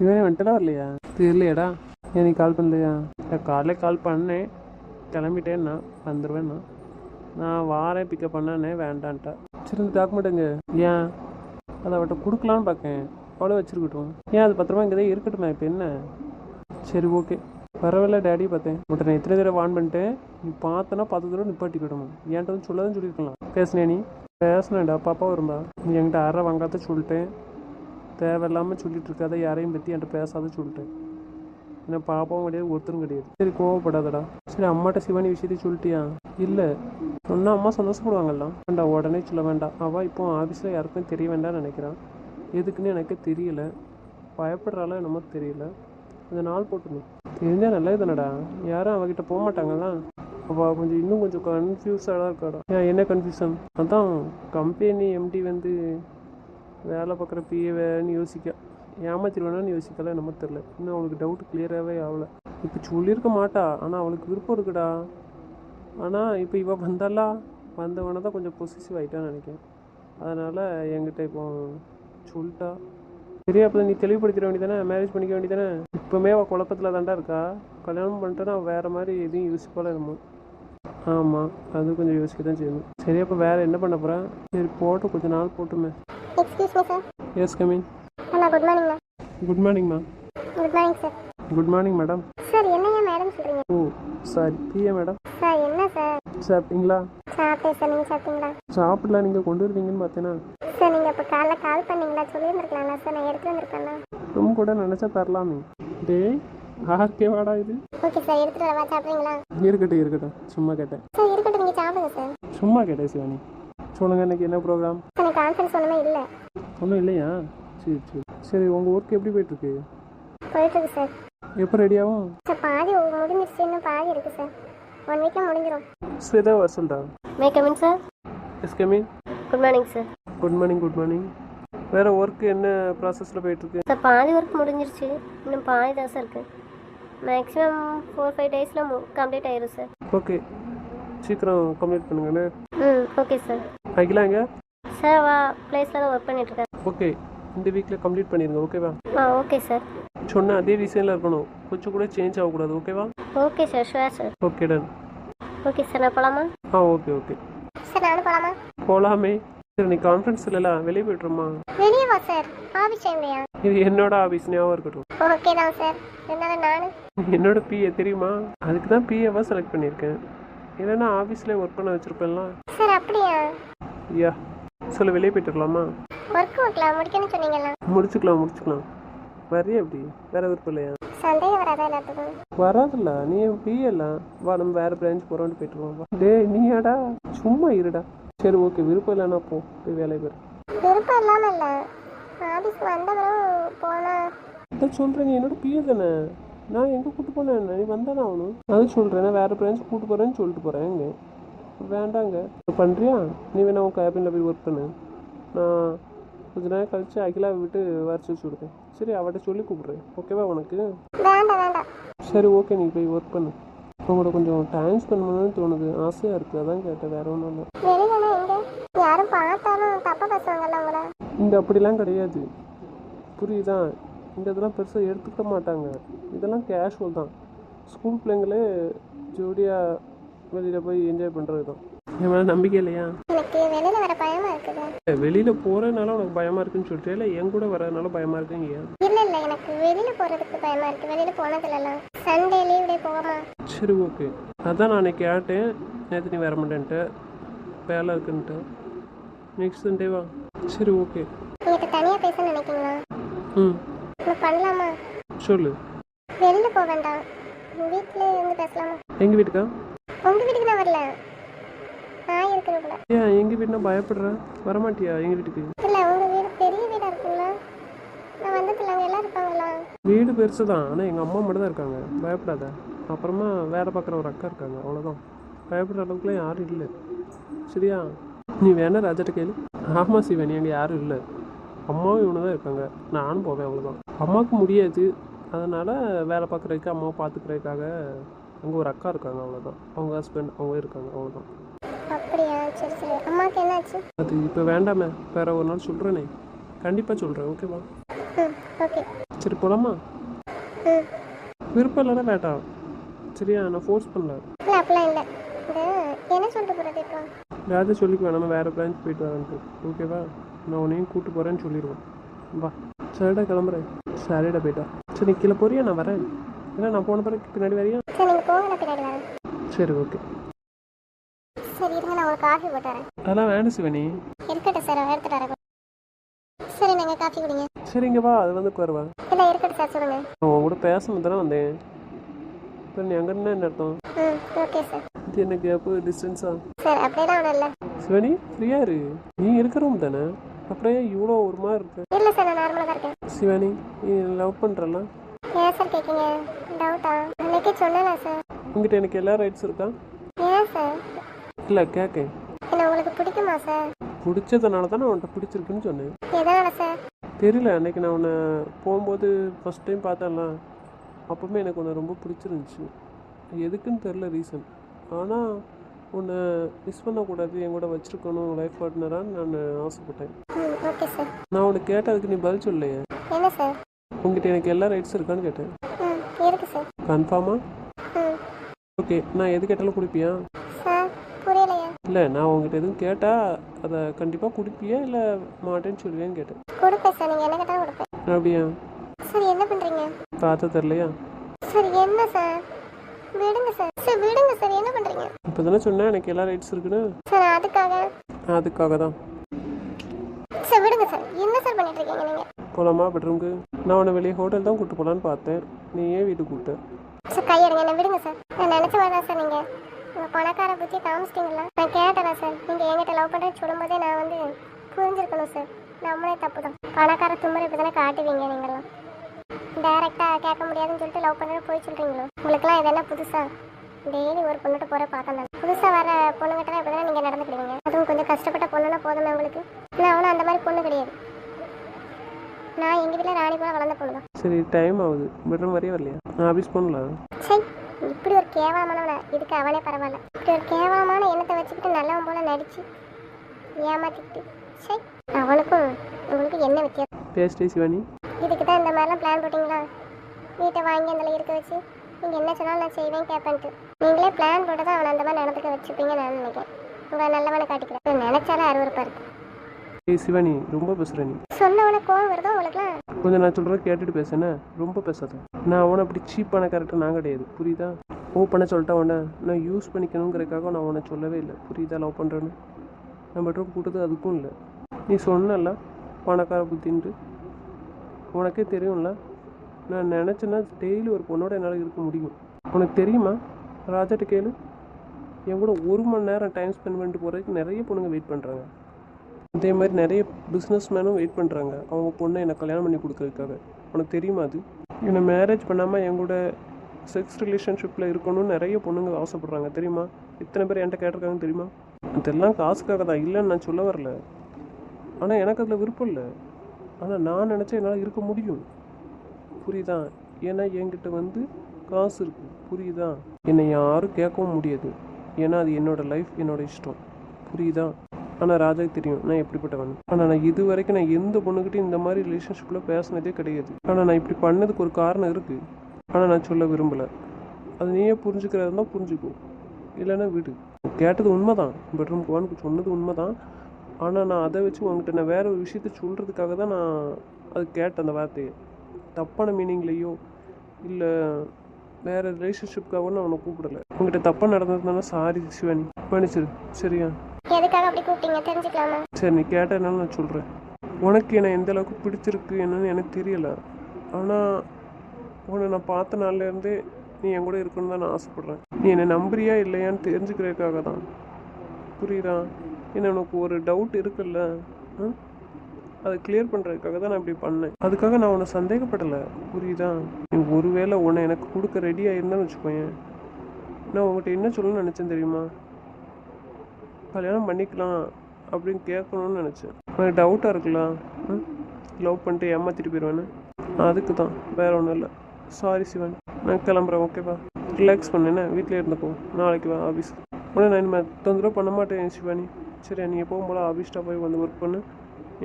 சிவனி வந்துட்டா வரலையா தெரியலையாடா. ஏன் நீ கால் பண்ணலையா? நான் காலைல கால் பண்ணேன். கிளம்பிட்டேன்னா வந்துடுவேன்னா நான் வாரேன் பிக்கப் பண்ணனே வேண்டான்ட்டா. சரி இந்த டாக்குமெண்ட்டுங்க ஏன்? அதை அவட்ட கொடுக்கலான்னு பார்க்கேன் அவ்வளோ வச்சிருக்கட்டும். ஏன் அது பத்திரமா இங்கே தான் இருக்கட்டுமே இப்போ என்ன? சரி ஓகே. பரவாயில்ல டேடி பார்த்தேன். உன்ட்ட நான் எத்தனை தடவை வான் பண்ணிட்டேன். நீ பார்த்தனா பார்த்த தடவை நிப்பாட்டிக்கிடணும் என்கிட்ட வந்து சொல்லாதான் சொல்லியிருக்கலாம். பேசுனே நீ. பேசுனேன்டா பாப்பா வரும்பா. நீ என்கிட்ட அரை வாங்காத சொல்லிட்டேன். தேவையில்லாமல் சொல்லிட்டு இருக்காத யாரையும் பற்றி என்கிட்ட பேசாத சொல்லிட்டேன். என்ன பாப்பாவும் கிடையாது ஒருத்தரும் கிடையாது. சரி கோவப்படாதடா. சரி அம்மாட்ட சிவானி விஷயத்தையும் சொல்லிட்டியா? இல்லை. சொன்னால் அம்மா சந்தோஷப்படுவாங்கல்லாம் வேண்டாம் உடனே சொல்ல வேண்டாம் அவள் இப்போ ஆஃபீஸில் யாருக்கும் தெரிய வேண்டாம்னு நினைக்கிறான் எதுக்குன்னு எனக்கு தெரியல. பயப்படுறாளோ என்னமோ தெரியல. இந்த நாள் போட்டுணும் தெரிஞ்சால் நல்லது தானடா. யாரும் அவகிட்ட போக மாட்டாங்களா அவள் கொஞ்சம் இன்னும் கொஞ்சம் கன்ஃபியூஸாக தான் இருக்காடா. ஏன் என்ன கன்ஃபியூஷன் அதான் கம்பெனி எம்டி வந்து வேலை பார்க்குற பிஏவேன்னு யோசிக்க. ஏமாத்திடுவேனான்னு யோசிக்கல என்னமோ தெரில இன்னும் அவளுக்கு டவுட் கிளியராகவே ஆகலை. இப்போ சொல்லியிருக்க மாட்டா ஆனால் அவளுக்கு விருப்பம் இருக்குடா. ஆனால் இப்போ இவள் வந்தாலா வந்தவன தான் கொஞ்சம் பொசிசிவ் ஆகிட்டான்னு நினைக்கிறேன். அதனால் என்கிட்ட இப்போ சொல்லிட்டா சரி அப்போ நீ தெளிவுபடுத்திட வேண்டியதானே மேரேஜ் பண்ணிக்க வேண்டியதானே இப்போமே அவள் குழப்பத்தில் தாண்டா இருக்கா? கல்யாணம் பண்ணிட்டேன்னா அவள் வேறு மாதிரி எதுவும் யூஸ்ஃபுல்லாக என்னமோ. ஆமாம் அது கொஞ்சம் யோசிக்க தான் செய்யணும் சரி அப்போ வேறு என்ன பண்ண போகிறேன் சரி போட்டு கொஞ்ச நாள் போட்டுமே. Excuse me sir yes coming அண்ணா குட் மார்னிங்ண்ணா good மார்னிங்மா good morning sir good morning madam sir என்னையா மேடம் சொல்கிறீங்க oh sorry PA madam sir என்ன சார் சாப்பிட்டீங்களா? சாப்பிட்டேன் சார் நீங்கள் சாப்பிட்டீங்களா? சாப்பிடலாம் நீங்கள் கொண்டு வருவீங்கன்னு பார்த்தேன்னா சார் நீங்கள் இப்போ காலைல கால் பண்ணீங்களா? சொல்லியிருந்துருக்கலாம்ல சார் நான் எடுத்து வந்திருக்கேண்ணா ரொம்ப கூட நினச்சா தரலாமே. டேய் ஆர்கே வாடா இது. ஓகே சார் எடுத்துகிட்டு வரவா சாப்பிட்றீங்களா? இருக்கட்டும் இருக்கட்டும். சும்மா கேட்டேன். சார் இருக்கட்டும் நீங்கள் சாப்பிடுங்க சார் சும்மா கேட்டேன் சிவானி. சொல்லுங்கள் இன்னைக்கு என்ன ப்ரோக்ராம் எனக்கு கான்ஃபரன்ஸ் ஒன்றுமே இல்லை. ஒன்றும் இல்லையா? சரி சரி. சரி உங்கள் ஒர்க் எப்படி போயிட்டுருக்கு? போயிட்டுருக்கு சார். எப்போ ரெடியாகும் சார் பாதி முடிஞ்சிருச்சு இன்னும் பாதி இருக்குது சார். ஒன் வீக்கில் முடிஞ்சிடும் ஸ்வேதா வர சொல்கிறா may coming sir yes coming good morning sir good morning good morning வேறு ஒர்க் என்ன ப்ராசஸில் போயிட்டுருக்கு? சார் பாதி ஒர்க் முடிஞ்சிருச்சு. இன்னும் பாதி தான் சார் இருக்குது மேக்ஸிமம் ஃபோர் ஃபைவ் டேஸில் கம்ப்ளீட் ஆயிரும் சார் ஓகே சீக்கிரம் கம்ப்ளீட் பண்ணுங்கண்ணே. ம் ஓகே சார் அகிலாங்க சார் வா பிளேஸில் தான் ஒர்க் பண்ணிட்டுருக்கேன். ஓகே இந்த வீக்கில் கம்ப்ளீட் பண்ணிடுங்க ஓகேவா ஆ ஓகே சார் சொன்ன அதே டிசைனில் இருக்கணும். கொஞ்சம் கூட சேஞ்ச் ஆகக்கூடாது ஓகேவா okay sir sure sir okay done okay sir நான் போகலாமா ஆ ஓகே ஓகே சார் நானும் போகலாமா போகலாமே சரி நீ கான்ஃபரன்ஸ் இல்லைல்ல வெளியே போய்ட்டுருமா? வெளியே வா சார் ஆஃபீஸ் டைம்லையா இது என்னோட ஆஃபீஸ் ஞாபகம் இருக்கட்டும். ஓகே தான் சார் இருந்தாலும் நானும் என்னோட பிஏ தெரியுமா? அதுக்கு தான் பிஏவாக செலக்ட் பண்ணியிருக்கேன். இல்லைன்னா ஆஃபீஸில் ஒர்க் பண்ண வச்சுருப்பேன்லாம் சார் அப்படியா? ஐயா சொல்ல வெளியே போய்ட்டுருக்கலாமா? ஒர்க் ஒர்க்லாம் முடிக்கணும்னு சொன்னீங்களா முடிச்சுக்கலாம் முடிச்சுக்கலாம். வரியா எப்படி? வேற விருப்பம் இல்லையா? சந்தேகம் வராதா எல்லாத்துக்கும்? வராதுல்ல நீ பிஏல வா நம்ம வேற பிரான்ச் போகிறோம்னு போயிட்டுருவோம் வா. டேய் நீயாடா சும்மா இருடா. சரி ஓகே விருப்பம் இல்லைன்னா போ போய் வேலையை பேர் விருப்பம் இல்லாமல் இல்லை. ஆஃபீஸ்க்கு வந்த பிறகு போனால் அதான் என்னோட பிஏ தானே? நான் எங்கே கூட்டு போனேன்? நீ வந்தானே ஆகணும் அது சொல்கிறேன் நான் வேறு பிரான்ச் கூட்டு போகிறேன்னு சொல்லிட்டு இங்கே வேண்டாங்க. பண்ணுறியா நீ வேணா உன் கேபினில் போய் ஒர்க் பண்ணு. நான் கொஞ்ச நேரம் கழிச்சு அகிலாவை விட்டு வரைச்சி வச்சு விடுறேன் சரி அவட்ட சொல்லி கூப்பிட்றேன். ஓகேவா உனக்கு? சரி ஓகே நீ போய் ஒர்க் பண்ணு. உங்களோட கொஞ்சம் டைம் ஸ்பெண்ட் பண்ணணும்னு தோணுது. ஆசையாக இருக்குது அதான் கேட்டேன். வேற ஒன்றும் இல்லை. வெளியிலனா எங்கே யாரும் பார்த்தாலும் தப்பாக பேசுவாங்கல்ல உங்களை? இங்கே அப்படிலாம் கிடையாது. புரியுதா? இந்த இதெல்லாம் பெருசாக எடுத்துக்க மாட்டாங்க. இதெல்லாம் கேஷுவல் தான். ஸ்கூல் பிள்ளைங்களே ஜோடியாக வெளியில் போய் என்ஜாய் பண்ணுறது தான். என் மேலே நம்பிக்கை இல்லையா? எனக்கு வெளியில் வர பயமாக இருக்குது? வெளியில் போகிறதுனால உனக்கு பயமாக இருக்குன்னு சொல்லிட்டு இல்லை என் கூட வரதுனால பயமாக இருக்குங்க இல்லை இல்லை எனக்கு வெளியில் போகிறதுக்கு பயமாக இருக்குது வெளியில் போனதில்லலாம். சண்டே லீவ் டே போகாமா சரி ஓகே அதான் நான் கேட்டேன். நேற்று நீ வர மாட்டேன்ட்டு. வேலை இருக்குன்ட்டு. நெக்ஸ்ட் சண்டே வா. சரி ஓகே நீங்கள் தனியாக பேச நினைக்கிறீங்களா? ம். பண்ணலாமா? சொல்லு. வெளியில் போக வேண்டாம். வீட்டில் இருந்து பேசலாமா? எங்கள் வீட்டுக்கா? உங்கள் வீட்டுக்கு நான் வரல. நான் இருக்கிறது கூட ஏன் எங்கள் வீட்டுனா பயப்படுறேன் வரமாட்டியா எங்கள் வீட்டுக்கு? இல்லை உங்கள் வீடு பெரிய வீடாக இருக்குல்ல நான் வந்ததில்ல அங்கே எல்லாம் இருப்பாங்களா? வீடு பெருசு தான் ஆனால் எங்கள் அம்மா மட்டும் தான் இருக்காங்க. பயப்படாத. அப்புறமா வேலை பார்க்குற ஒரு அக்கா இருக்காங்க. அவ்வளோதான் பயப்படுற அளவுக்குலாம் யாரும் இல்லை. சரியா? நீ வேணா ராஜாட்ட கேளு. ஆமாம் சிவனி. அங்கே யாரும் இல்லை. அம்மாவும் இவனு தான் இருக்காங்க. நானும் போவேன் அவ்வளோதான் அம்மாவுக்கு முடியாது. அதனால் வேலை பார்க்குறதுக்கு அம்மாவை பார்த்துக்கிறதுக்காக அங்கே ஒரு அக்கா இருக்காங்க அவ்வளோதான் அவங்க ஹஸ்பண்ட் அவங்க இருக்காங்க அவ்வளோதான் அப்படியா? சரி சரி. அம்மாவுக்கு என்னாச்சு? அது இப்போ வேண்டாமே. வேற ஒரு நாள் சொல்கிறேனே கண்டிப்பாக சொல்கிறேன் ஓகேவா ஓகே சரி போலாமா? ம். விருப்பம் இல்லைன்னா வேண்டாம். சரியா? நான் ஃபோர்ஸ் பண்ணல. இல்லை அப்படிலாம் இல்லை. என்ன சொல்லிட்டு போகிறது இப்போ? யாராவது சொல்லிக்குவேன் நம்ம வேறு பிரான்ச் போயிட்டு வரேன்ட்டு. ஓகேவா நான் உன்னையும் கூட்டு போகிறேன்னு சொல்லிடுவேன் வா. சரிடா கிளம்புறேன். சரிடா போயிட்டா சரி கீழே போறியா? நான் வரேன். ஏன்னா நான் போன பிறகு பின்னாடி வரியா சரி நீங்கள் போங்க நான் பின்னாடி வரேன் சரி ஓகே சரி இருங்க நான் உங்களுக்கு காஃபி போட்டு வரேன் அதெல்லாம் வேணும் சிவனி. இருக்கட்டும் சார் எடுத்துட்டு வரேன். சரி நீங்கள் காஃபி குடிங்க. சரி இங்கே வா அது வந்து உட்காருவா இல்லை இருக்கட்டும் சார் சொல்லுங்கள் நான் உன் கூட பேசணும் தானே வந்தேன். இப்போ நீ அங்கே என்ன அர்த்தம்? ஓகே சார் இது என்ன கேப்பு டிஸ்டன்ஸா சார் அப்படிலாம் ஒன்றும் இல்லை. சிவனி ஃப்ரீயா இரு. நீ இருக்கிற ரூம் தானே? அப்புறம் ஏன் இவ்வளோ ஒரு மாதிரி இருக்கு. இல்லை சார் நான் நார்மலாக தான் இருக்கேன். சிவானி நீ லவ் பண்ணுறல ஏன் சார் கேட்குங்க டவுட்டா அன்னைக்கே சொன்னேனா சார் உங்ககிட்ட எனக்கு எல்லா ரைட்ஸ் இருக்கா? ஏன் சார் இல்லை கேட்க என்ன உங்களுக்கு பிடிக்குமா சார் பிடிச்சதுனால தான் நான் உன்கிட்ட பிடிச்சிருக்குன்னு சொன்னேன். எதனால சார் தெரியல அன்னைக்கு நான் உன்னை போகும்போது ஃபஸ்ட் டைம் பார்த்தேன்ல அப்போவுமே எனக்கு உன்னை ரொம்ப பிடிச்சிருந்துச்சு. எதுக்குன்னு தெரில ரீசன் ஆனால் உன்னை மிஸ் பண்ணக்கூடாது என் கூட வச்சுருக்கணும் லைஃப் பார்ட்னரான்னு நான் ஆசைப்பட்டேன். ம் ஓகே சார் நான் உனக்கு கேட்டதுக்கு நீ பதில் சொல்லலையே? என்ன சார் உங்ககிட்ட எனக்கு எல்லா ரைட்ஸ் இருக்கான்னு கேட்டேன். ம் இருக்கு சார் கன்ஃபார்மா ம் ஓகே நான் எது கேட்டாலும் குடிப்பியா? இல்லை நான் உங்ககிட்ட எதுவும் கேட்டால் அதை கண்டிப்பாக குடிப்பியா இல்லை மாட்டேன்னு சொல்லுவேன்னு கேட்டேன். கொடுப்பேன் சார் நீங்கள் என்ன கேட்டாலும் கொடுப்பேன். அப்படியா? சார் என்ன பண்ணுறீங்க பார்த்து தரலையா சார் என்ன சார்? விடுங்க சார். சார் விடுங்க சார் என்ன பண்ணுறீங்க இப்போ தானே சொன்னேன் எனக்கு எல்லா ரைட்ஸ் இருக்குன்னு. சார் அதுக்காக. அதுக்காக தான். சார் விடுங்க சார். என்ன சார் பண்ணிட்டு இருக்கீங்க நீங்கள் போகலாமா பெட்ரூம்க்கு நான் உன்னை வெளியே ஹோட்டல் தான் கூப்பிட்டு போகலான்னு பார்த்தேன். நீ ஏன் வீட்டுக்கு கூப்பிட்ட? சார் கையெடுங்க என்ன விடுங்க சார். நான் நினச்சி வரேன் சார் நீங்கள் உங்கள் பணக்கார புத்தி காமிச்சிட்டிங்களா? நான் கேட்டேன் சார். நீங்கள் என்கிட்ட லவ் பண்ணுறேன்னு சொல்லும்போதே நான் வந்து புரிஞ்சிருக்கணும் சார். நம்மளே தப்பு தான். பணக்கார தும்பரை இப்படி தானே காட்டுவீங்க நீங்களாம் டைரெக்டாக கேட்க முடியாதுன்னு சொல்லிட்டு லவ் பண்ணுறது போய் சொல்கிறீங்களோ உங்களுக்குலாம் இதெல்லாம் புதுசாக டெய்லி ஒரு பொண்ணுகிட்ட போகிற பழக்கம் தான். புதுசாக வர பொண்ணுகிட்ட இப்படி தான் நீங்கள் நடந்துக்கிறீங்க? அதுவும் கொஞ்சம் கஷ்டப்பட்ட பொண்ணுனா போதுமே உங்களுக்கு. நான் அவனும் அந்த மாதிரி பொண்ணு கிடையாது. நான் எங்கள் வீட்டில் ராணி கூட வளர்ந்த பொண்ணு தான். சரி டைம் ஆகுது. விடுற மாதிரியே வரலையா? நான் ஆஃபீஸ் போகல சை இப்படி ஒரு கேவலமானவன இதுக்கு அவனே பரவாயில்ல. இப்படி ஒரு கேவலமான எண்ணத்தை வச்சுக்கிட்டு நல்லவன் போல நடிச்சு ஏமாத்திக்கிட்டு. சை அவனுக்கும் உங்களுக்கு என்ன வித்தியாசம்? பேசிட்டே சிவானி. இதுக்கு தான் இந்த மாதிரிலாம் பிளான் போட்டிங்களா? வீட்டை வாங்கி அதில் இருக்க வச்சு நீங்கள் என்ன சொன்னாலும் நான் செய்வேன் கேட்பேன்ட்டு நீங்களே பிளான் போட்டு தான் அவனை அந்த மாதிரி நடந்துக்க வச்சுப்பீங்கன்னு நான் நினைக்கிறேன். உங்களை நல்லவனை காட்டிக்கிறேன். நினைச்சாலே அருவருப்பா இருக்கு. ஏய் சிவானி ரொம்ப பேசுகிற நீ. கோவம் வருதோ கொஞ்சம் நான் சொல்கிறத கேட்டுட்டு பேசுனே ரொம்ப பேசாத. நான் அவனை அப்படி சீப்பான கேரக்டர் நான் கிடையாது. புரியுதா? ஓப்பனாக சொல்லிட்டா உன்னை. நான் யூஸ் பண்ணிக்கணுங்கிறதுக்காக நான் உன்னை சொல்லவே இல்லை. புரியுதா லவ் பண்ணுறேன்னு நான் பெட்ரூம் கூட்டது அதுக்கும் இல்லை. நீ சொன்னல பணக்கார புத்தின்ட்டு. உனக்கே தெரியும்ல நான் நினச்சேன்னா டெய்லி ஒரு பொண்ணோட என்னால் இருக்க முடியும். உனக்கு தெரியுமா? ராஜாட்ட கேளு. என் கூட ஒரு மணி நேரம் டைம் ஸ்பெண்ட் பண்ணிட்டு போகிறதுக்கு நிறைய பொண்ணுங்க வெயிட் பண்ணுறாங்க இதே மாதிரி நிறைய பிஸ்னஸ் மேனும் வெயிட் பண்ணுறாங்க அவங்க பொண்ணை எனக்கு கல்யாணம் பண்ணி கொடுக்கறதுக்காக. உனக்கு தெரியுமா அது? என்னை மேரேஜ் பண்ணாமல் என் கூட செக்ஸ் ரிலேஷன்ஷிப்பில் இருக்கணும்னு நிறைய பொண்ணுங்க ஆசைப்பட்றாங்க. தெரியுமா? இத்தனை பேர் என்கிட்ட கேட்டிருக்காங்க தெரியுமா? இதெல்லாம் காசுக்காக தான். இல்லைன்னு நான் சொல்ல வரல. ஆனால் எனக்கு அதில் விருப்பம் இல்லை. ஆனால் நான் நினச்சா என்னால் இருக்க முடியும். புரியுதா? ஏன்னா என்கிட்ட வந்து காசு இருக்கு. புரியுதா? என்னை யாரும் கேட்கவும் முடியாது. ஏன்னா அது என்னோடய லைஃப் என்னோட இஷ்டம். புரியுதா? ஆனால் ராஜாக்கு தெரியும். நான் எப்படிப்பட்டவன்? ஆனால் நான் இது வரைக்கும் நான் எந்த பொண்ணுக்கிட்டையும் இந்த மாதிரி ரிலேஷன்ஷிப்பில் பேசினதே கிடையாது. ஆனால் நான் இப்படி பண்ணதுக்கு ஒரு காரணம் இருக்குது ஆனால் நான் சொல்ல விரும்பலை. அது நீயே புரிஞ்சுக்கிறதா இருந்தால் புரிஞ்சுக்கும் இல்லைன்னா வீடு. கேட்டது உண்மைதான். பெட்ரூம் போவான்னு சொன்னது உண்மைதான். ஆனால் நான் அதை வச்சு உங்ககிட்ட நான் வேற ஒரு விஷயத்த சொல்கிறதுக்காக தான் நான் அது கேட்டேன் அந்த வார்த்தையை. தப்பான மீனிங்லேயோ இல்லை வேறு ரிலேஷன்ஷிப்காகவும் நான் உன்னை கூப்பிடல. உங்ககிட்ட தப்பாக நடந்ததுனால சாரி சிவானி. மன்னிச்சிரு. சரியா? எதுக்காக அப்படி கூப்பிட்டீங்க? தெரிஞ்சுக்கலாமா? சரி நீ கேட்டதுனால நான் சொல்கிறேன் உனக்கு என்னை எந்த அளவுக்கு பிடிச்சிருக்கு என்னன்னு எனக்கு தெரியல. ஆனால் உன்னை நான் பார்த்த நாள்லேருந்தே நீ என் கூட இருக்கணும்னு தான் நான் ஆசைப்பட்றேன். நீ என்னை நம்புறியா இல்லையான்னு தெரிஞ்சுக்கிறதுக்காக தான். புரியுதா? என்ன உனக்கு ஒரு டவுட் இருக்குல்ல? அதை கிளியர் பண்ணுறதுக்காக தான் நான் இப்படி பண்ணேன். அதுக்காக நான் உன்னை சந்தேகப்படலை. புரியுதா? நீ ஒருவேளை உன்னை எனக்கு கொடுக்க ரெடியாக இருந்தேன்னு வச்சுக்கோயேன். நான் உங்கள்கிட்ட என்ன சொல்லணும்னு நினச்சேன் தெரியுமா? கல்யாணம் பண்ணிக்கலாம் அப்படின்னு கேட்கணும்னு நினச்சேன். எனக்கு டவுட்டாக இருக்கலாம் லவ் பண்ணிட்டு ஏமாத்திட்டு போயிடுவேன்னு அதுக்கு தான் வேற ஒன்றும் இல்லை. சாரி சிவன். நான் கிளம்புறேன் ஓகேவா ரிலாக்ஸ் பண்ணேன்னா வீட்டிலே இருந்துப்போம் நாளைக்கு வா ஆஃபீஸ் உடனே நான் இனிமேல் தொந்தரவு பண்ண மாட்டேன் சிவானி. சரி நீ எப்பவும் போல் போய் வந்து ஒர்க் பண்ணு.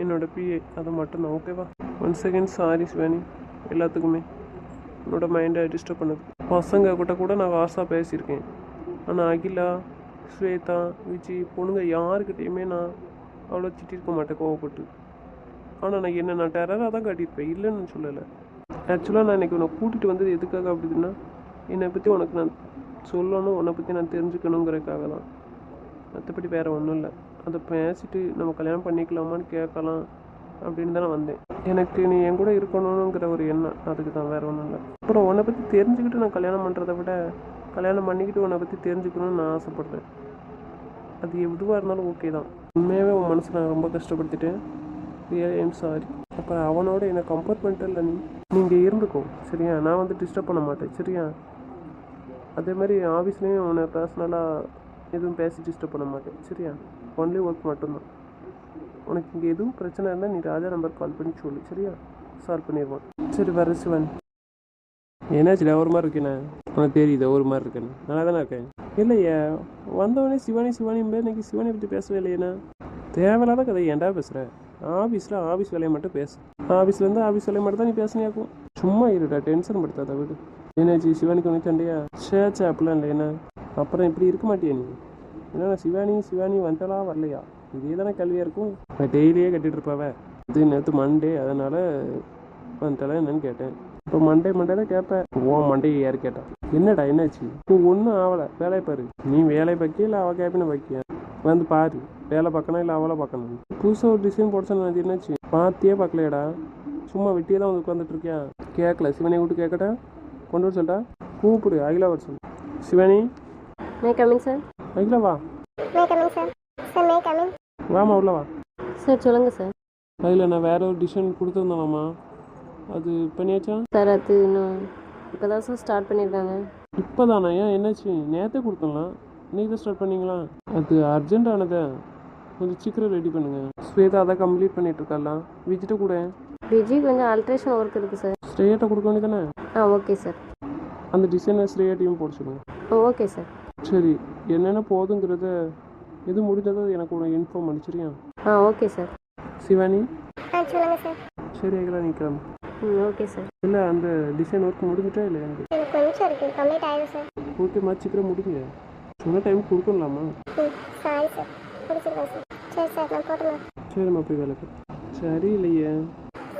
என்னோட பிஏ அது மட்டும்தான் ஓகேவா ஒன் செகண்ட் சாரி சிவானி. எல்லாத்துக்குமே. என்னோட மைண்டை டிஸ்டர்ப் பண்ணுது. பசங்க கிட்ட கூட நான் வாசாக பேசியிருக்கேன். ஆனால் அகிலா ஸ்வேதா விஜி பொண்ணுங்க யாருக்கிட்டேயுமே நான் அவ்வளோ திட்டிருக்க மாட்டேன் கோவப்பட்டு. ஆனால் நான் என்ன நான் டெரராக தான் காட்டியிருப்பேன். இல்லைன்னு சொல்லலை. ஆக்சுவலாக நான் இன்னைக்கு உன்னை கூட்டிகிட்டு வந்தது எதுக்காக அப்படின்னா என்னை பற்றி உனக்கு நான் சொல்லணும் உன்னை பற்றி நான் தெரிஞ்சுக்கணுங்கிறதுக்காக தான். மற்றபடி வேறு ஒன்றும் இல்லை. அதை பேசிட்டு நம்ம கல்யாணம் பண்ணிக்கலாமான்னு கேட்கலாம் அப்படின்னு தான் நான் வந்தேன். எனக்கு நீ என் கூட இருக்கணுங்கிற ஒரு எண்ணம். அதுக்கு தான் வேறு ஒன்றும் இல்லை. அப்புறம் உன்னை பற்றி தெரிஞ்சுக்கிட்டு நான் கல்யாணம் பண்ணுறதை விட கல்யாணம் பண்ணிக்கிட்டு உன்னை பற்றி தெரிஞ்சுக்கணும்னு நான் ஆசைப்பட்றேன். அது எதுவாக இருந்தாலும் ஓகே தான். உண்மையாகவே உன் மனசை நான் ரொம்ப கஷ்டப்படுத்திட்டேன். ரியல் ஐம் சாரி அப்புறம் அவனோட என்னை கம்பேர் இல்லை நீ? நீங்கள் இருந்துக்கோ சரியா? நான் வந்து டிஸ்டர்ப் பண்ண மாட்டேன் சரியா? அதே மாதிரி ஆஃபீஸ்லேயும் உன்னை பர்சனலாக எதுவும் பேசி டிஸ்டர்ப் பண்ண மாட்டேன் சரியா? ஒன்லி ஒர்க் மட்டும்தான். உனக்கு இங்கே எதுவும் பிரச்சனை இருந்தால் நீ ராஜா நம்பர் கால் பண்ணி சொல்லு சரியா? சால்வ் பண்ணிடுவான் சரி வர சிவன். என்னாச்சுடா ஒரு மாதிரி இருக்கேண்ணே உனக்கு தெரியுது? ஒரு மாதிரி இருக்குன்னு. நல்லா தானே இருக்கேன்? இல்லையா. வந்தவொடனே சிவானி சிவானி இன்னைக்கு சிவானி பற்றி பேசவே இல்லையேண்ணா. தேவையில்லாத கதை. ஏன்டா பேசுகிற ஆஃபீஸில் ஆஃபீஸ் வேலையை மட்டும் பேசு. ஆஃபீஸ்லேருந்து ஆஃபீஸ் வேலையை மட்டும் தான் நீ பேசினியாக்கும் சும்மா இருடா. டென்ஷன் படுத்தாத வீடு. என்னாச்சு சிவானிக்கு ஒன்று சண்டையா சேச்சா அப்படிலாம் இல்லையண்ணா. அப்புறம் இப்படி இருக்க மாட்டியா நீ. என்னண்ணா சிவானி சிவானி வந்தாலா வரலையா? இதே தானே கல்வியாக இருக்கும். நான் டெய்லியே கட்டிகிட்டு இருப்பாவே. இது நேற்று மண்டே அதனால் வந்துட்டலாம் என்னன்னு கேட்டேன். இப்போ மண்டே மண்டே தான் கேட்பேன் ஓ மண்டையை யார் கேட்டா? என்னடா என்னாச்சு? நீ ஒன்றும் ஆகலை வேலையை பாரு. நீ வேலையை பார்க்கிய இல்லை அவள் கேப்பின பார்க்கிய வந்து பாரு. வேலை பார்க்கணும் இல்லை அவளை பார்க்கணும்? புதுசாக ஒரு டிசைன் போட சொன்னா அது என்னாச்சு? பார்த்தியே பார்க்கலையடா. சும்மா வெட்டியே தான் வந்து உட்காந்துட்டு இருக்கியா? கேட்கல சிவனை விட்டு கேட்கட்டா கொண்டு வர சொல்லிட்டா? கூப்பிடு. அகிலா வர சொல்லு Sivani? May coming sir Akila வா. May coming sir sir may coming வாமா உள்ள வா. சார் சொல்லுங்கள் சார் அதில் நான் வேற ஒரு டிசைன் கொடுத்துருந்தேனாம்மா. அது பண்ணியாச்சா? சார் அது இன்னும் இப்போ தான் சார் ஸ்டார்ட் பண்ணியிருக்காங்க. இப்போ தானே ஏன் என்னாச்சு? நேற்றே கொடுத்துடலாம். இன்னைக்கு தான் ஸ்டார்ட் பண்ணீங்களா? அது அர்ஜென்ட் ஆனதே கொஞ்சம் சீக்கிரம் ரெடி பண்ணுங்க. ஸ்வேதா அதை கம்ப்ளீட் பண்ணிட்டு இருக்கலாம் விஜிட்ட கூட. விஜய் கொஞ்சம் ஆல்ட்ரேஷன் ஒர்க் இருக்குது சார் ஸ்ட்ரேட்டாக கொடுக்க வேண்டியதானே ஆ ஓகே சார் அந்த டிசைனை ஸ்ட்ரேட்டையும் போட ஓகே சார் சரி என்னென்ன போதுங்கிறத எது முடிஞ்சதோ எனக்கு உனக்கு இன்ஃபார்ம் பண்ணிச்சிரியா ஆ ஓகே சார் சிவானி? ஆ சொல்லுங்கள் சார் சரி ஐயா நிற்கிறேன் ம் ஓகே சார் இல்லை அந்த டிசைன் ஒர்க் முடிஞ்சிட்டா இல்லை எனக்கு எனக்கு கொஞ்சம் இருக்குது கம்ப்ளீட் ஆயிடும் சார் ஓகேம்மா சீக்கிரம் முடிங்க. சொன்ன டைம் கொடுக்கலாமா சாரி சார் பிடிச்சிருக்கேன் சார் சரி சார் நான் போட்டுமா சரிம்மா போய் வேலைக்கு. சரி இல்லையே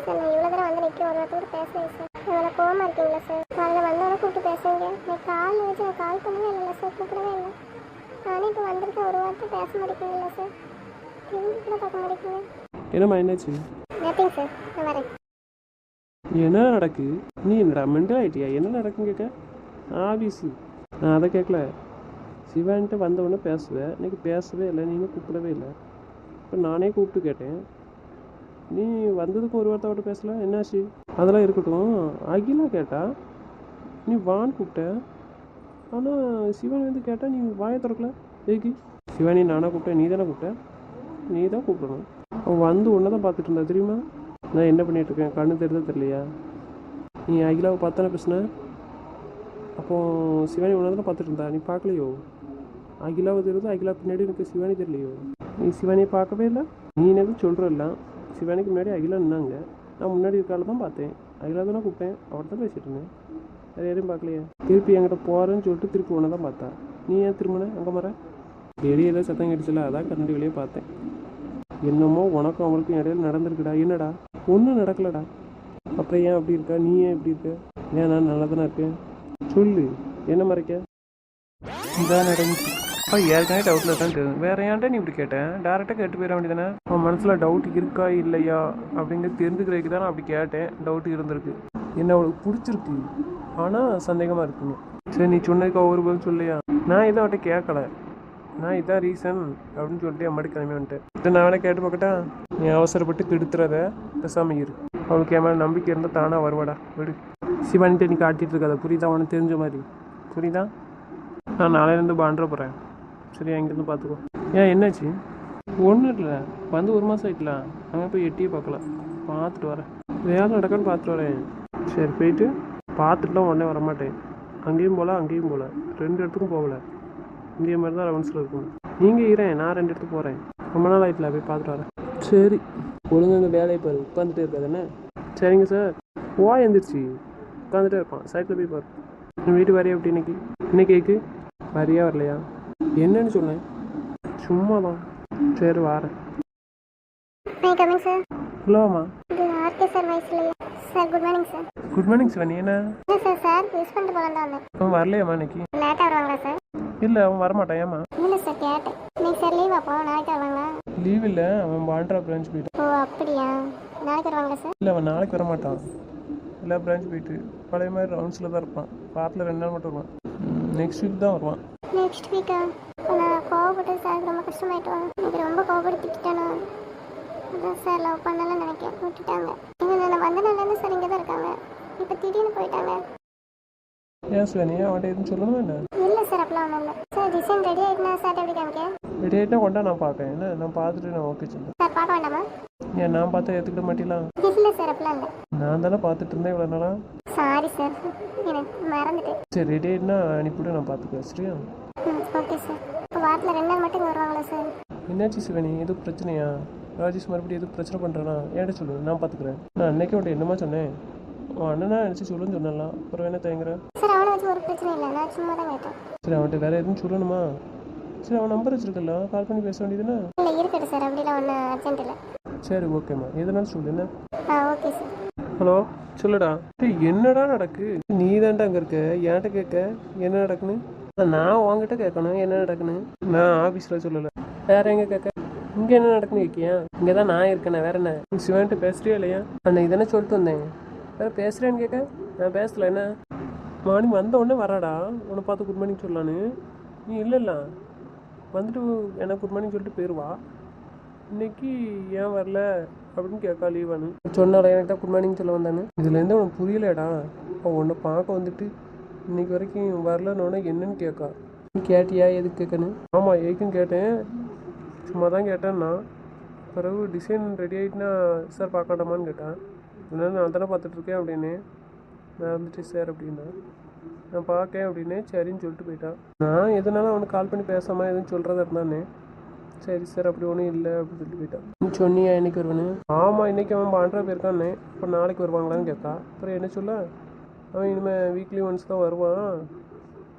சார் நான் இவ்வளோ தூரம் வந்து நிற்க ஒரு வாரத்தோடு பேசுகிறேன் சார் இவ்வளோ கோவமாக இருக்கீங்களா சார் அதில் வந்தவொடனே கூப்பிட்டு பேசுவீங்க நான் கால் வச்சு நான் கால் பண்ணவே இல்லைல்ல சார் கூப்பிடவே இல்லை. நானே இப்போ வந்திருக்கேன். ஒரு வார்த்தை பேச மாட்டேங்கிறீங்களா சார் திரும்பி கூட பார்க்க மாட்டேங்கிறீங்க. என்னம்மா என்னாச்சு? நத்திங் சார் நான் வரேன். என்ன நடக்கு? நீ என்னடா மெண்டல் ஆகிட்டியா என்ன நடக்குன்னு கேட்க? ஆபீஸு. நான் அதை கேட்கல. சிவன்ட்டு வந்தவொடனே பேசுவேன் இன்னைக்கு பேசவே இல்லை. நீனும் கூப்பிடவே இல்லை. இப்போ நானே கூப்பிட்டு கேட்டேன். நீ வந்ததுக்கு ஒரு வார்த்தை அவட்ட பேசல? என்னாச்சு? அதெல்லாம் இருக்கட்டும். அகிலா கேட்டா நீ வான்னு கூப்பிட்ட. ஆனால் சிவன் வந்து கேட்டால் நீ வாயை திறக்கல? ஏகி சிவனி நானாக கூப்பிட்டேன். நீ தானே கூப்பிட்ட? நீ தான் கூப்பிடணும். அவன் வந்து ஒன்றை தான் பார்த்துட்டு இருந்தா தெரியுமா? நான் என்ன பண்ணிகிட்ருக்கேன் இருக்கேன்? கண்ணு தெரியுதா தெரியலையா? நீ அகிலாவை பார்த்தானே பேசுன? அப்போ சிவானி ஒன்றா தான் பார்த்துட்டு இருந்தா? நீ பார்க்கலையோ? அகிலாவை தெரியுது? அகிலா பின்னாடி எனக்கு சிவானி தெரியலையோ? நீ சிவானியை பார்க்கவே இல்லை? நீ எனக்கு சொல்கிறல்ல சிவானிக்கு முன்னாடி அகிலா நின்னாங்க. நான் முன்னாடி இருக்கால தான் பார்த்தேன். அகிலா தானே கூப்பிட்டேன். அவர்கிட்ட தான் பேசிட்டு இருந்தேன். வேறு யாரையும் பார்க்கலையே. திருப்பி என்கிட்ட போகிறேன்னு சொல்லிட்டு திருப்பி ஒன்று தான் பார்த்தா. நீ ஏன் திரும்பின? அங்கே மர வெளியே ஏதோ சத்தம் கிடச்சில அதான் கரண்டி வெளியே பார்த்தேன். என்னமோ உனக்கும் அவங்களுக்கும் இடையில நடந்திருக்குடா. என்னடா? ஒன்றும் நடக்கலடா. அப்புறம் ஏன் அப்படி இருக்கா? நீ ஏன் இப்படி இருக்க? ஏன் நான் நல்லா தானே இருக்கேன்? சொல்லு. என்ன மறைக்க? இதான் நடந்துச்சு. அப்பா ஏற்கனவே டவுட்டில் தான் தெரியும் வேற ஏன்டா நீ இப்படி கேட்டேன் டேரெக்டாக கேட்டு போயிட வேண்டியதானே உன் மனசில் டவுட் இருக்கா இல்லையா? அப்படிங்கிறது தெரிஞ்சுக்கிறதுக்கு தான் நான் அப்படி கேட்டேன். டவுட் இருந்திருக்கு. என்ன அவளுக்கு பிடிச்சிருக்கு? ஆனால் சந்தேகமாக இருக்குங்க சரி நீ சொன்னதுக்கு ஒவ்வொரு பதில் சொல்லையா? நான் இதை அவட்ட கேட்கல. நான் இதான் ரீசன் அப்படின்னு சொல்லிட்டு என் மாட்டி கிளம்பி வந்துட்டேன். இதை நான் வேணா கேட்டு பார்க்கட்டா? நீ அவசரப்பட்டு கெடுத்துறத பேசாம இரு. அவளுக்கு என் மேலே நம்பிக்கை இருந்தால் தானாக வருவாடா. விடு. சிவன்ட்டு நீ காட்டிகிட்டு இருக்காத. புரியுதா? உனக்கு தெரிஞ்ச மாதிரி. புரியுதா? நான் நாளையிலேருந்து பாண்ட போகிறேன் சரியா? இங்கேருந்து பார்த்துக்கோ ஏன் என்னாச்சு? ஒன்றும் இல்லை. வந்து ஒரு மாதம் ஆயிட்டல. அங்கே போய் எட்டியே பார்க்கலாம். பார்த்துட்டு வரேன். வேலை நடக்கன்னு பார்த்துட்டு வரேன். சரி போயிட்டு பார்த்துட்டுலாம் உடனே வரமாட்டேன். அங்கேயும் போகல அங்கேயும் போகல. ரெண்டு இடத்துக்கும் போகல. இங்கே மாதிரி தான் ரவுண்ட்ஸில் இருக்கும் நீங்கள் இரேன் நான் ரெண்டு இடத்துக்கு போகிறேன் ரொம்ப நாள் ஆயிட்டில் போய் பார்த்துட்டு வரேன். சரி. ஒழுங்கு வேலையை பாரு உட்காந்துட்டு இருக்காது என்ன? சரிங்க சார் போ எந்திரிச்சு. உட்காந்துட்டே இருப்பான். சைட்டில் போய் பாரு. என் வீட்டு வரையா அப்படி இன்னைக்கு? என்ன கேக்கு வரியா வரலையா? என்னன்னு சொன்னேன். சும்மா தான் சரி வாரேன். மை கமிங் சார் இல்லவாம்மா இது RK sir வயசுலையே sir good morning sir good morning Shivani. என்ன? சார் சார் யூஸ் பண்ணிட்டு போகலாம் தான் வந்தேன். அவன் வரலையாம்மா இன்னைக்கு? லேட்டாக வருவாங்களா சார் இல்லை அவன் வரமாட்டான் ஏம்மா? இல்லை சார் கேட்டேன். இன்னைக்கு சார் லீவ் அப்போ நாளைக்கு வருவாங்களா லீவ் இல்லை அவன் பாண்ட்ரா பிரான்ச் போயிட்டான் ஓ அப்படியா? நாளைக்கு வருவாங்களா சார் இல்லை அவன் நாளைக்கு வர மாட்டான் எல்லா பிரான்ச் போயிட்டு பழைய மாதிரி ரவுண்ட்ஸில் தான் இருப்பான். வாரத்தில் ரெண்டு நாள் மட்டும் வருவான். நெக்ஸ்ட் வீக் தான் வருவான். நெக்ஸ்ட் வீக்கா நான் கோவப்பட்டு சார் ரொம்ப கஷ்டமாயிட்டு எனக்கு ரொம்ப கோவப்படுத்திக்கிட்டேனா அதான் சார் லவ் பண்ணலாம் நினைக்கிறேன் விட்டுட்டாங்க. இவங்க நான் வந்த நாள்லேருந்து சார் இங்கே தான் இருக்காங்க. இப்போ திடீர்னு போயிட்டாங்க. ஏன் சிவனி அவன்கிட்ட எதுவும் சொல்லணும் என்ன? இல்லை சார் அப்படிலாம் ஒன்றும் இல்லை. சார் டிசைன் ரெடி ஆகிட்டுனா சார் எப்படி காமிக்க? ரெடி ஆகிட்டா கொண்டா நான் பார்க்கேன் என்ன நான் பார்த்துட்டு நான் ஓகே சொல்லுவேன் சார் பார்க்க வேண்டாமா? ஏன் நான் பார்த்தா ஏற்றுக்கிட மாட்டேலாம் இல்லை சார் அப்படிலாம் இல்லை. நான் தானே பார்த்துட்டு இருந்தேன் இவ்வளோ நாளா? சாரி சார் எனக்கு மறந்துட்டேன். சரி ரெடி ஆகிட்டுனா அனுப்பிவிட நான் பார்த்துக்குவேன் சரியா? ஓகே சார் இப்போ வாரத்தில் ரெண்டு நாள் மட்டும் வருவாங்களா சார் என்னாச்சு சிவனி எதுவும் பிரச்சனையா? ராஜேஷ் மறுபடியும் எதுவும் பிரச்சனை பண்ணுறானா ஏன்ட்ட சொல்லு நான் பார்த்துக்குறேன். நான் அன்னைக்கே உன்ட்ட என்னமா சொன்னேன்? உன் அண்ணனா நினச்சி சொல்லுன்னு சொன்னலாம் அப்புறம் என்ன தயங்குறேன் சார் அவனை வச்சு ஒரு பிரச்சனை இல்லை. நான் சும்மா தான் கேட்டேன் சரி அவன்கிட்ட வேற எதுவும் சொல்லணுமா? சரி அவன் நம்பர் வச்சிருக்கல கால் பண்ணி பேச வேண்டியதுன்னா இல்லை இருக்கட்டும் சார். அப்படிலாம் ஒன்றும் அர்ஜென்ட் இல்லை. சரி ஓகேம்மா எதுனாலும் சொல்லு என்ன? ஆ ஓகே சார். ஹலோ சொல்லுடா. டேய் என்னடா நடக்கு? நீ தான்டா அங்கே இருக்க. என்கிட்ட கேட்க என்ன நடக்குன்னு? அதான் நான் உன்கிட்ட கேட்கணும். என்ன நடக்குன்னு? நான் ஆஃபீஸில் சொல்லலை. வேற எங்கே கேட்க? இங்கே என்ன நடக்குன்னு கேட்கியா? இங்கே தான் நான் இருக்கேனே வேற என்ன? நீ சிவன்ட்டு பேசுறியா இல்லையா? அன்னைக்கு தானே சொல்லிட்டு வந்தேன்? வேற பேசுகிறேன்னு கேட்க? நான் பேசல என்ன? மார்னிங் வந்த உடனே வராடா உன்னை பார்த்து குட் மார்னிங் சொல்லலான்னு நீ இல்லைல்ல. வந்துட்டு எனக்கு குட் மார்னிங் சொல்லிட்டு போயிடுவா இன்னைக்கு ஏன் வரல அப்படின்னு கேட்கா லீவானு சொன்னாடா எனக்கு தான் குட் மார்னிங் சொல்ல வந்தானு இதுலேருந்து உனக்கு புரியலடா அவன் உன்னை பார்க்க வந்துட்டு இன்னைக்கு வரைக்கும் வரலன்னு என்னன்னு கேட்கா. நீ கேட்டியா எதுக்கு கேட்கணும் ஆமாம் எதுக்கும் கேட்டேன். சும்மா தான் கேட்டேன்னா. பிறகு டிசைன் ரெடி ஆகிட்டுனா சார் பார்க்கட்டாமான்னு கேட்டான் இல்லைன்னா நான் தானே பார்த்துட்ருக்கேன் அப்படின்னு நான் வந்துட்டு சார் அப்படின்னா நான் பார்க்கேன் அப்படின்னு சரின்னு சொல்லிட்டு போயிட்டான். நான் எதனால அவனுக்கு கால் பண்ணி பேசாமல் எதுவும் சொல்கிறதா இருந்தானே சரி சார் அப்படி ஒன்றும் இல்லை அப்படின்னு சொல்லி போயிட்டான். நீ சொன்னியா என்னைக்கு வருவேன்னு? ஆமாம் இன்னைக்கு அவன் பாண்டா போயிருக்கானே இப்போ நாளைக்கு வருவாங்களான்னு கேட்கா அப்புறம் என்ன சொல்ல? அவன் இனிமேல் வீக்லி ஒன்ஸ் தான் வருவான்.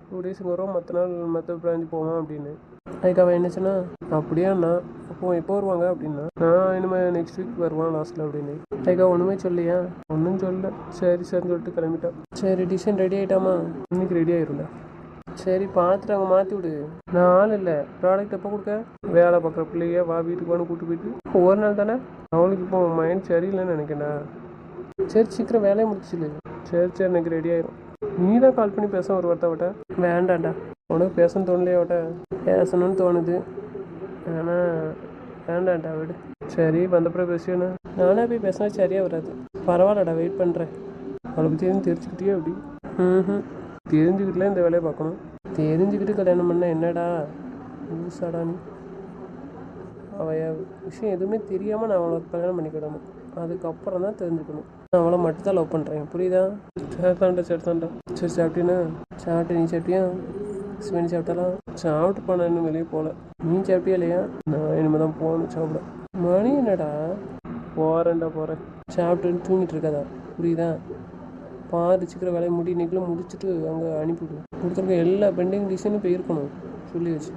டூ டேஸுக்கு வருவான் மற்ற நாள் மற்ற பிராஞ்சு போவான் அப்படின்னு. அதுக்கு அவன் என்னச்சுன்னா அப்படியே அப்படியாண்ணா அப்போ எப்போ வருவாங்க? அப்படின்னா நான் இனிமேல் நெக்ஸ்ட் வீக் வருவான் லாஸ்ட்டில் அப்படின்னு. அதுக்கா ஒன்றுமே சொல்லியா? ஒன்றும் சொல்ல சரி சரின்னு சொல்லிட்டு கிளம்பிட்டான் சரி டிசைன் ரெடி ஆகிட்டாமா இன்னைக்கு ரெடி ஆயிரும்ல சரி பார்த்துட்டு அங்கே மாற்றி விடு. நான் ஆள் இல்லை. ப்ராடக்ட் எப்போ கொடுக்க? வேலை பார்க்குற பிள்ளைய வா வீட்டுக்கு வான்னு கூப்பிட்டு போயிட்டு. ஒரு நாள் தானே? அவளுக்கு இப்போ மைண்ட் சரியில்லைன்னு நினைக்கிறேன்டா. சரி சீக்கிரம் வேலையை முடிச்சிடு. சரி சரி எனக்கு ரெடி ஆயிரும். நீ தான் கால் பண்ணி பேச ஒரு வார்த்தை அவட்ட? வேண்டாம்டா. உனக்கு பேசணும்னு தோணலையே அவட்ட? பேசணும்னு தோணுது. ஆனால் வேண்டாம்டா விடு. சரி வந்தப்புறம் பேசியோண்ணா நானே போய் பேசினா சரியாக வராது. பரவாயில்லடா வெயிட் பண்ணுறேன் அவளை பற்றி எதுவும் தெரிஞ்சுக்கிட்டே அப்படி ம் தெரிஞ்சுக்கிட்டுலாம் இந்த வேலையை பார்க்கணும். தெரிஞ்சுக்கிட்டு கல்யாணம் பண்ணால் என்னடா? லூசாடா நீ. அவ விஷயம் எதுவுமே தெரியாமல் நான் அவளை கல்யாணம் பண்ணிக்கிடணும். அதுக்கப்புறம் தான் தெரிஞ்சுக்கணும். நான் அவளை மட்டும் தான் லவ் பண்ணுறேன் புரியுதா? சேர்த்தாண்டா சேர்த்தாண்டா சரி சாப்பிட்டீன்னா சாப்பிட்டு நீ சாப்பிட்டியா சிவனி சாப்பிட்டாலாம் சாப்பிட்டு போனா இன்னும் வெளியே போகல நீ சாப்பிட்டியா இல்லையா நான் இனிமேல் தான் போகணும் சாப்பிட மணி என்னடா போகிறேன்டா போகிறேன் சாப்பிட்டுன்னு தூங்கிட்டு இருக்காதா புரியுதா பாரு சீக்கிரம் வேலையை முடி இன்னைக்குள்ள முடிச்சுட்டு அங்கே அனுப்பிவிடுவோம் கொடுத்துருக்க எல்லா பெண்டிங் டிசைனும் போய் இருக்கணும் சொல்லி வச்சு